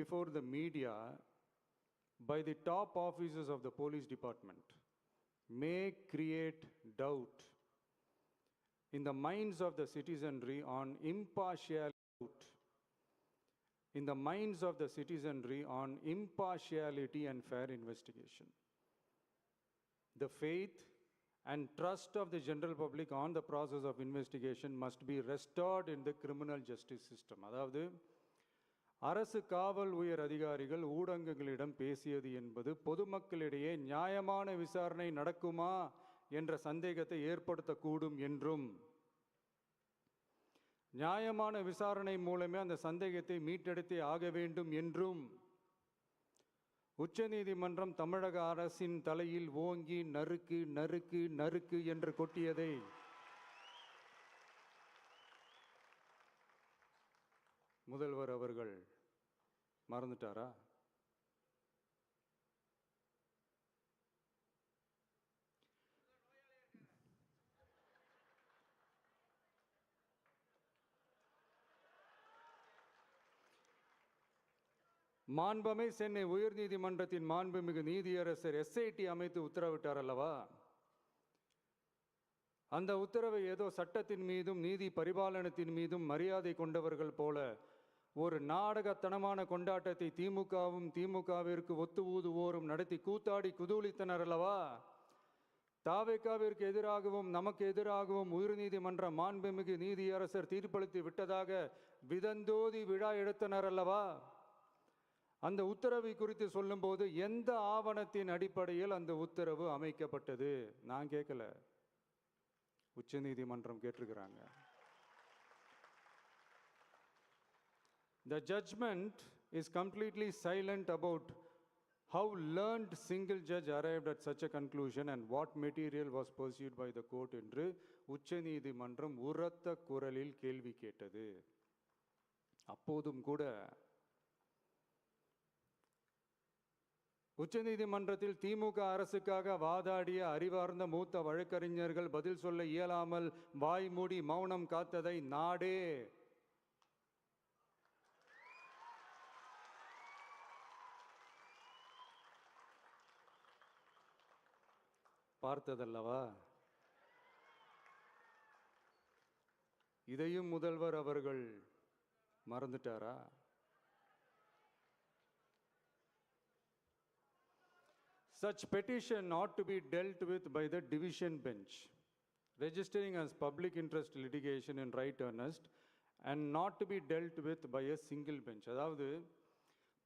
before the media by the top officers of the police department may create doubt in the minds of the citizenry on impartiality in the minds of the citizenry on impartiality and fair investigation the faith and trust of the general public on the process of investigation must be restored in the criminal justice system அதாவது அரசு காவல் உயர் அதிகாரிகள் ஊடகங்களிடம் பேசியது என்பது பொதுமக்களிடையே நியாயமான விசாரணை நடக்குமா என்ற சந்தேகத்தை ஏற்படுத்தக்கூடும் என்றும் நியாயமான விசாரணை மூலமே அந்த சந்தேகத்தை மீட்டெடுத்தே ஆக வேண்டும் என்றும் உச்சநீதிமன்றம் தமிழக அரசின் தலையில் ஓங்கி நறுக்கு நறுக்கு நறுக்கு என்று கொட்டியதை முதல்வர் அவர்கள் மறந்துட்டாரா? மாண்பமை சென்னை உயர்நீதிமன்றத்தின் மாண்புமிகு நீதியரசர் எஸ்ஐடி அமைத்து உத்தரவிட்டார் அல்லவா? அந்த உத்தரவை ஏதோ சட்டத்தின் மீதும் நீதி பரிபாலனத்தின் மீதும் மரியாதை கொண்டவர்கள் போல ஒரு நாடகத்தனமான கொண்டாட்டத்தை திமுகவும் திமுகவிற்கு ஒத்து ஊதுவோரும் நடத்தி கூத்தாடி குதூளித்தனர் அல்லவா? தாவேக்காவிற்கு எதிராகவும் நமக்கு எதிராகவும் உயர்நீதிமன்ற மாண்புமிகு நீதியரசர் தீர்ப்பளித்து விட்டதாக விதந்தோதி விழா எடுத்தனர் அல்லவா? அந்த உத்தரவை குறித்து சொல்லும்போது எந்த ஆவணத்தின் அடிப்படையில் அந்த உத்தரவு அமைக்கப்பட்டது? நான் கேட்கல. உச்சநீதிமன்றம் கேட்டிருக்கிறாங்க. The judgment is completely silent about how learned single judge arrived at such a conclusion and what material was pursued by the court என்று உச்சநீதிமன்றம் உரத்த குரலில் கேள்வி கேட்டது அப்போதும் கூட உச்சநீதிமன்றத்தில் திமுக அரசுக்காக வாதாடிய அறிவார்ந்த மூத்த வழக்கறிஞர்கள் பதில் சொல்ல இயலாமல் வாய்மூடி மௌனம் காத்ததை நாடே பார்த்ததல்லவா இதையும் முதல்வர் அவர்கள் மறந்துட்டாரா Such petition ought to be dealt with by the division bench, registering as public interest litigation in right earnest and not to be dealt with by a single bench. அதாவது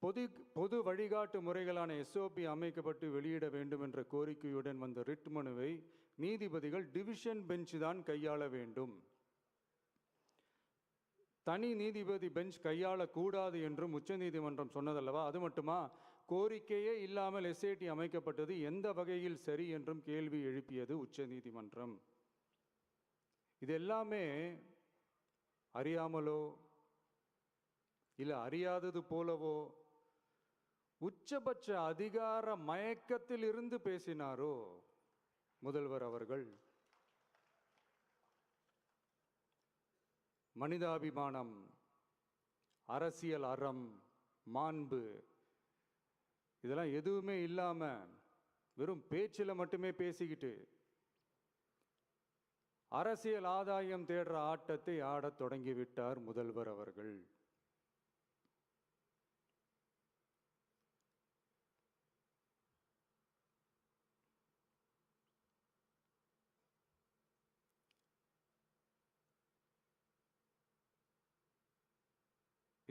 பொது பொது வழிகாட்டு முறைகளான எஸ்ஓபி அமைக்கப்பட்டு வெளியிட வேண்டும் என்ற கோரிக்கையுடன் வந்த ரிட் மனுவை நீதிபதிகள் டிவிஷன் பெஞ்ச் தான் கையாள வேண்டும். தனி நீதிபதி பெஞ்ச் கையாளக்கூடாது என்றும் உச்சநீதிமன்றம் சொன்னதல்லவா? அது மட்டுமா? கோரிக்கையே இல்லாமல் எஸ்ஐடி அமைக்கப்பட்டது எந்த வகையில் சரி என்றும் கேள்வி எழுப்பியது உச்சநீதிமன்றம். இது எல்லாமே அறியாமலோ இல்லை அறியாதது போலவோ உச்சபட்ச அதிகார மயக்கத்தில் இருந்து பேசினாரோ முதல்வர் அவர்கள்? மனிதாபிமானம் அரசியல் அறம் மாண்பு இதெல்லாம் எதுவுமே இல்லாம வெறும் பேச்சில் மட்டுமே பேசிக்கிட்டு அரசியல் ஆதாயம் தேடுற ஆட்டத்தை ஆடத் தொடங்கிவிட்டார் முதல்வர் அவர்கள்.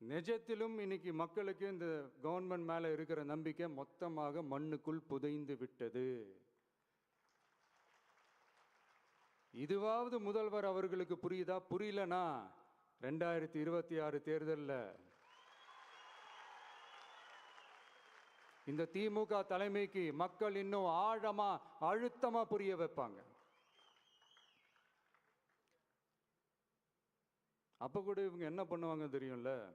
நிஜத்திலும் இன்னைக்கு மக்களுக்கு இந்த கவர்மெண்ட் மேலே இருக்கிற நம்பிக்கை மொத்தமாக மண்ணுக்குள் புதைந்து விட்டது. இதுவாவது முதல்வர் அவர்களுக்கு புரியுதா? புரியலனா? ரெண்டாயிரத்தி இருபத்தி ஆறு தேர்தலில். இந்த திமுக தலைமைக்கு மக்கள் இன்னும் ஆழமா அழுத்தமா புரிய வைப்பாங்க. அப்ப கூட இவங்க என்ன பண்ணுவாங்க தெரியும்ல?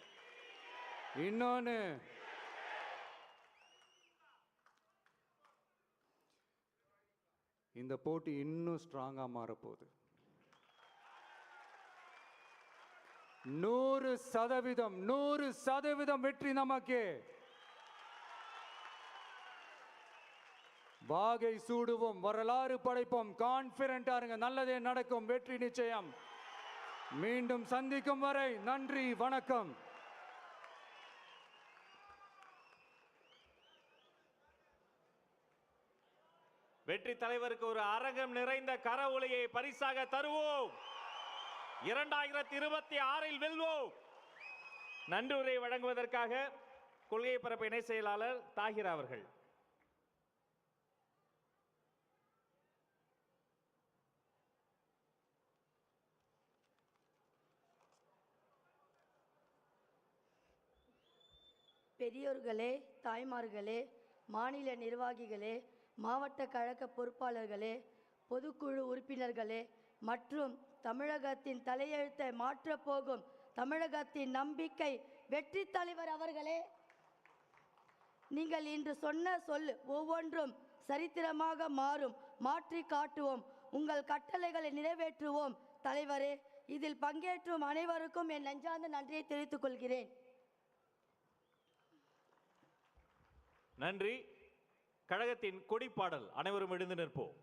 இன்னொன்று இந்த போட்டி இன்னும் ஸ்ட்ராங்காக மாறப்போகுது. நூறு சதவீதம் நூறு சதவீதம் வெற்றி நமக்கு. வாகை சூடுவோம் வரலாறு படைப்போம் கான்பிடண்டா இருங்க நல்லதே நடக்கும் வெற்றி நிச்சயம். மீண்டும் சந்திக்கும் வரை நன்றி வணக்கம். வெற்றி தலைவருக்கு ஒரு அரங்கம் நிறைந்த கரவொலியை பரிசாக தருவோம். இரண்டாயிரத்தி இருபத்தி ஆறில் வெல்வோம். நன்றியுரை வழங்குவதற்காக கொள்கை பரப்பு இணை செயலாளர் தாகிர் அவர்கள். பெரியோர்களே தாய்மார்களே மாநில நிர்வாகிகளே மாவட்ட கழக பொறுப்பாளர்களே பொதுக்குழு உறுப்பினர்களே மற்றும் தமிழகத்தின் தலையெழுத்தை மாற்றப் போகும் தமிழகத்தின் நம்பிக்கை வெற்றி தலைவர் அவர்களே நீங்கள் இன்று சொன்ன சொல் ஒவ்வொன்றும் சரித்திரமாக மாறும். மாற்றி காட்டுவோம். உங்கள் கட்டளைகளை நிறைவேற்றுவோம். தலைவரே இதில் பங்கேற்றும் அனைவருக்கும் என் நெஞ்சார்ந்த நன்றியை தெரிவித்துக் கொள்கிறேன். நன்றி. கழகத்தின் கொடிப்பாடல் அனைவரும் எழுந்து நிற்போம்.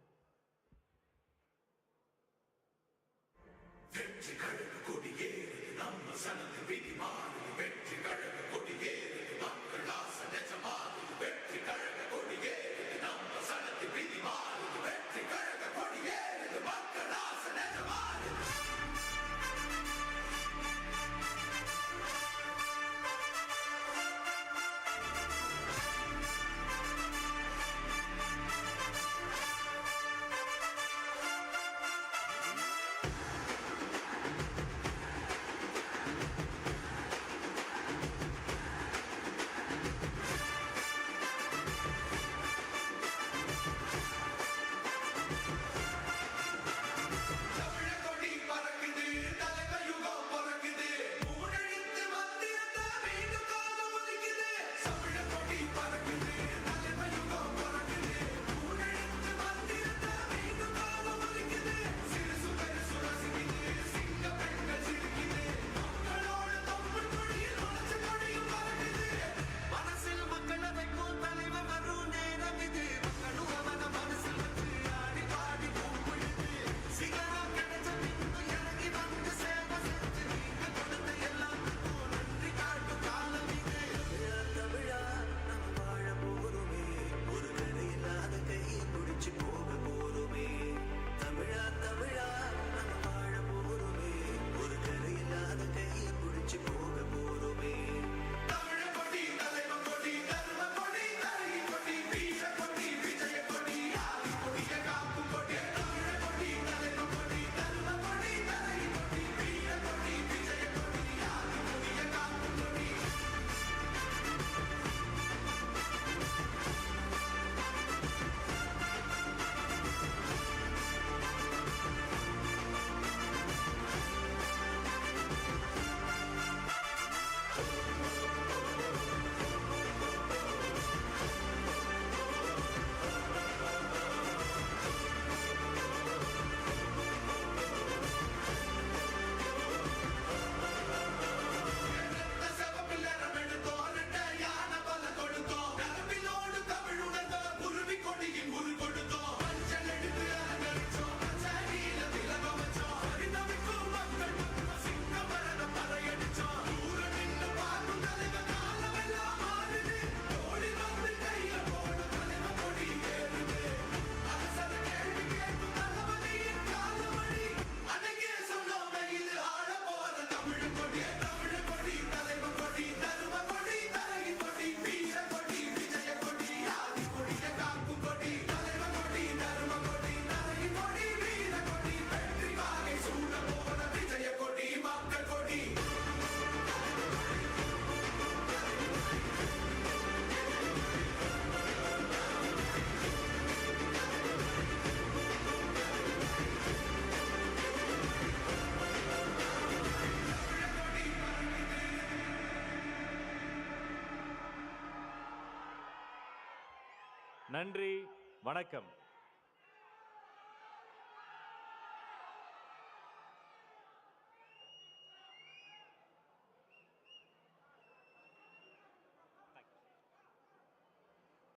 நன்றி வணக்கம்.